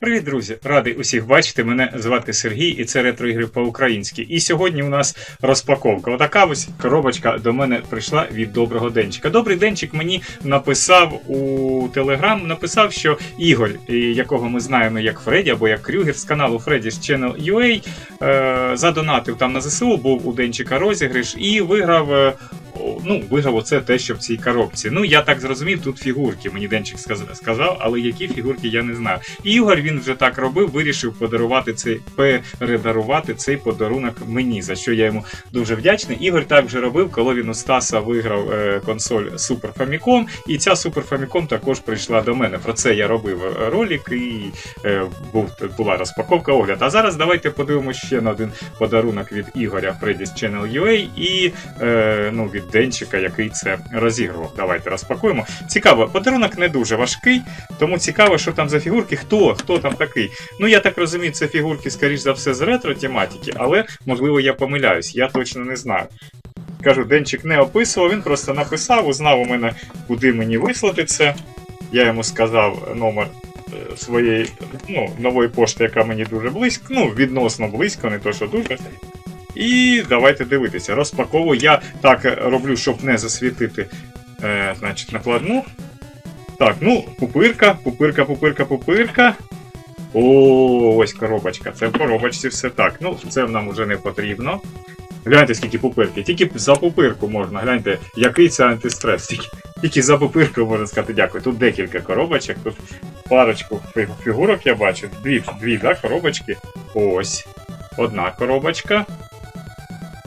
Привіт, друзі! Радий усіх бачити. Мене звати Сергій, і це ретро ігри по-українськи. І сьогодні у нас розпаковка. Отака ось коробочка до мене прийшла від доброго денчика. Добрий денчик мені написав у Телеграм, написав, що Ігор, якого ми знаємо як Фредді або як Крюгер з каналу Freddy's Channel UA, е, задонатив там на ЗСУ, був у денчика розіграш і виграв. О, Ну, виграв оце те, що в цій коробці. Ну, я так зрозумів, тут фігурки, мені Денчик сказав, але які фігурки я не знаю. І Ігор він вже так робив, вирішив подарувати цей передарувати цей подарунок мені, за що я йому дуже вдячний. Ігор так вже робив, коли він у Стаса виграв е, консоль Super Famicom, і ця Super Famicom також прийшла до мене. Про це я робив е, ролик і е, був, була розпаковка огляд. А зараз давайте подивимося ще на один подарунок від Ігоря Freddy's Channel UA і ну, від Денчика, який це розігрував. Давайте розпакуємо. Цікаво, подарунок не дуже важкий, тому цікаво, що там за фігурки, хто, хто там такий. Ну, я так розумію, це фігурки, скоріш за все, з ретро-тематики, але можливо я помиляюсь, я точно не знаю. Кажу, Денчик не описував, він просто написав, узнав у мене, куди мені вислати це. Я йому сказав номер е, своєї ну, нової пошти, яка мені дуже близько, ну, відносно близько, не то що дуже. І давайте дивитися. Розпаковую. Я так роблю, щоб не засвітити е, значить, накладну. Так, ну, пупирка, пупирка, пупирка, пупирка. О, ось коробочка. Це в коробочці все так. Ну, це нам вже не потрібно. Гляньте, скільки пупирки. Тільки за пупирку можна. Гляньте, який це антистрес. Тільки, тільки за пупирку можна сказати дякую. Тут декілька коробочок, тут парочку фігурок я бачу. Дві, дві да, коробочки. Ось. Одна коробочка.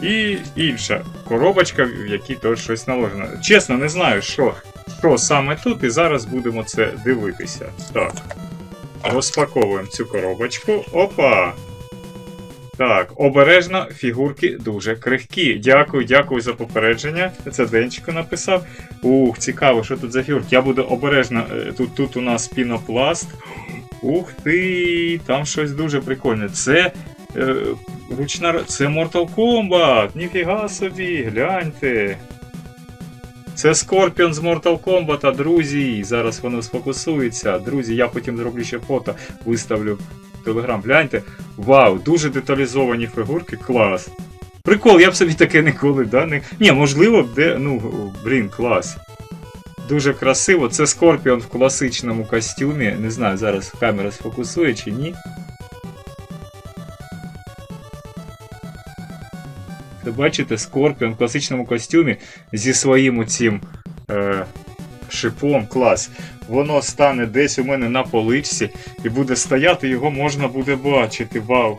І інша коробочка, в якій теж щось наложено. Чесно, не знаю, що, що саме тут, і зараз будемо це дивитися. Так. Розпаковуємо цю коробочку. Опа! Так, обережно, фігурки дуже крихкі. Дякую, дякую за попередження. Це Денчико написав. Ух, цікаво, що тут за фігурки. Я буду обережно. е, Тут, тут у нас пінопласт. Ух ти! Там щось дуже прикольне. Це. Е, ручна. Це Mortal Kombat! Ніфіга собі, гляньте. Це Скорпіон з Mortal Kombat, друзі. Зараз воно сфокусується. Друзі, я потім зроблю ще фото, виставлю в Телеграм. Гляньте. Вау, дуже деталізовані фігурки, клас. Прикол, я б собі таке ніколи, да? Не... Ні, можливо, де. Ну, блін, клас. Дуже красиво. Це Скорпіон в класичному костюмі. Не знаю, зараз камера сфокусує чи ні. Бачите, Скорпіон в класичному костюмі зі своїм оцім е, шипом. Клас. Воно стане десь у мене на поличці і буде стояти, його можна буде бачити. Вау!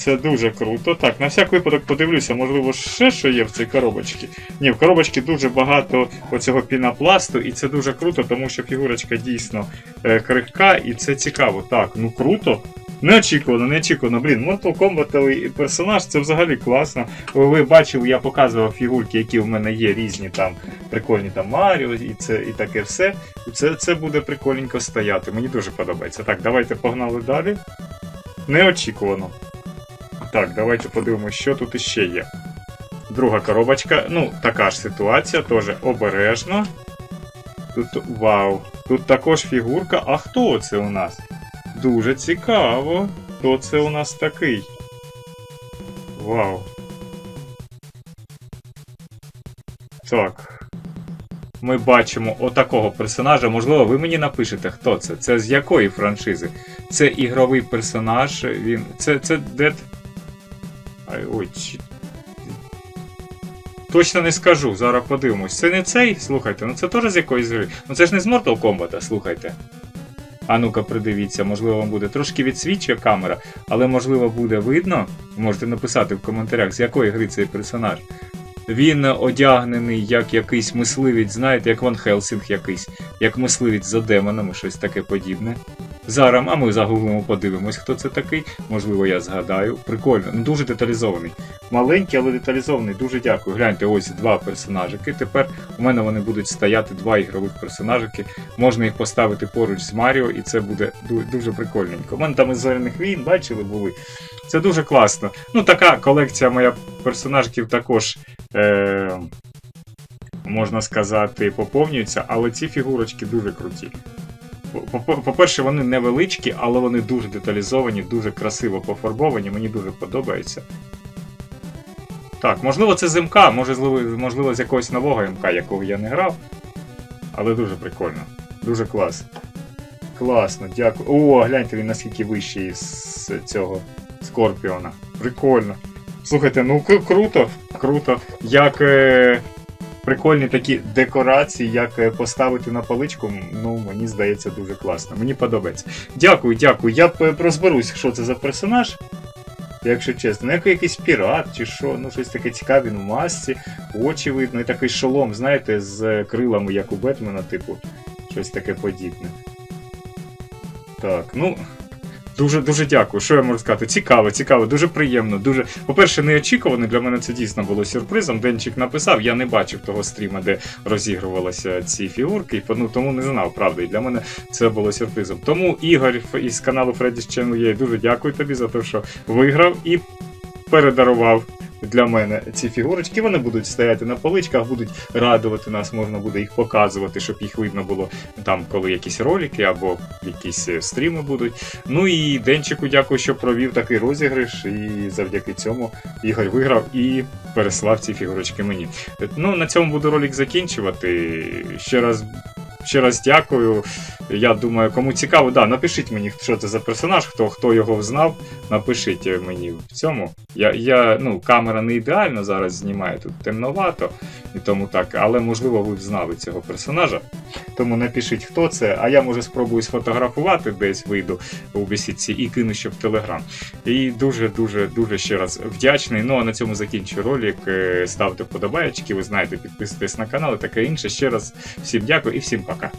Це дуже круто. Так, на всяк випадок подивлюся, можливо, ще що є в цій коробочці. Ні, в коробочці дуже багато оцього пінопласту, і це дуже круто, тому що фігурочка дійсно е, крихка, і це цікаво. Так, ну круто. Неочікувано, неочікувано. Блін, Mortal Kombat персонаж це взагалі класно. Ви, бачили, я показував фігурки, які в мене є різні там прикольні там Маріо і це і таке все. Це, це буде прикольненько стояти. Мені дуже подобається. Так, давайте погнали далі. Неочікувано. Так, давайте подивимося, що тут іще є. Друга коробочка. Ну, така ж ситуація, теж обережно. Тут вау. Тут також фігурка. А хто це у нас? Дуже цікаво. Хто це у нас такий? Вау. Так. Ми бачимо отакого персонажа. Можливо, ви мені напишете, хто це. Це з якої франшизи? Це ігровий персонаж. Він. Це. Це Dead. Ай, ой, чи... Точно не скажу, зараз подивимось. Це не цей? Слухайте, ну це теж з якоїсь гри. Ну це ж не з Mortal Kombat, слухайте. А ну-ка, придивіться, можливо, вам буде трошки відсвічує камера, але можливо буде видно. Можете написати в коментарях, з якої гри цей персонаж. Він одягнений як якийсь мисливець, знаєте, як Ван Хелсінг якийсь, як мисливець за демонами, щось таке подібне. Зараз, а ми загуглимо, подивимось, хто це такий. Можливо, я згадаю. Прикольно, ну дуже деталізований. Маленький, але деталізований. Дуже дякую. Гляньте, ось два персонажики. Тепер у мене вони будуть стояти два ігрових персонажики. Можна їх поставити поруч з Маріо, і це буде дуже прикольненько. У мене там із зоряних війн, бачили, були. Це дуже класно. Ну, така колекція моя персонажків також. Е- Можна сказати, поповнюється, але ці фігурочки дуже круті. По- По-перше, вони невеличкі, але вони дуже деталізовані, дуже красиво пофарбовані, мені дуже подобається. Так, можливо, це з МК, може, можливо, з якогось нового МК, якого я не грав. Але дуже прикольно. Дуже клас. Класно, дякую. О, гляньте, він наскільки вищий з цього Скорпіона. Прикольно. Слухайте, ну кру- круто, круто. Як е, прикольні такі декорації, як е, поставити на поличку, ну мені здається дуже класно. Мені подобається. Дякую, дякую. Я е, розберусь, що це за персонаж. Якщо чесно, ну як якийсь пірат чи що, ну щось таке цікаве, він у масці, очі видно, і такий шолом, знаєте, з крилами, як у Бетмена, типу, щось таке подібне. Так, ну. Дуже дуже дякую. Що я можу сказати? Цікаво, цікаво, дуже приємно. Дуже, по-перше, неочікувано. Для мене це дійсно було сюрпризом. Денчик написав, я не бачив того стріма, де розігрувалися ці фігурки, і ну, тому не знав, правда. І для мене це було сюрпризом. Тому Ігор із каналу Freddy's Channel є дуже дякую тобі за те, що виграв і передарував для мене ці фігурочки. Вони будуть стояти на поличках, будуть радувати нас, можна буде їх показувати, щоб їх видно було там, коли якісь ролики або якісь е, стріми будуть. Ну і Денчику дякую, що провів такий розіграш, і завдяки цьому Ігор виграв і переслав ці фігурочки мені. Ну, на цьому буду ролик закінчувати. Ще раз. Ще раз дякую. Я думаю, кому цікаво, да, напишіть мені, що це за персонаж, хто, хто його знав, напишіть мені в цьому. Я, я, ну, камера не ідеально зараз знімає, тут темновато, і тому так, але можливо ви знали цього персонажа. Тому напишіть, хто це, а я може спробую сфотографувати десь вийду у бесідці і кину ще в Телеграм. І дуже дуже дуже ще раз вдячний. Ну а на цьому закінчу ролик. Е, Ставте вподобаєчки, ви знаєте, підписуйтесь на канал і таке інше. Ще раз всім дякую і всім пока.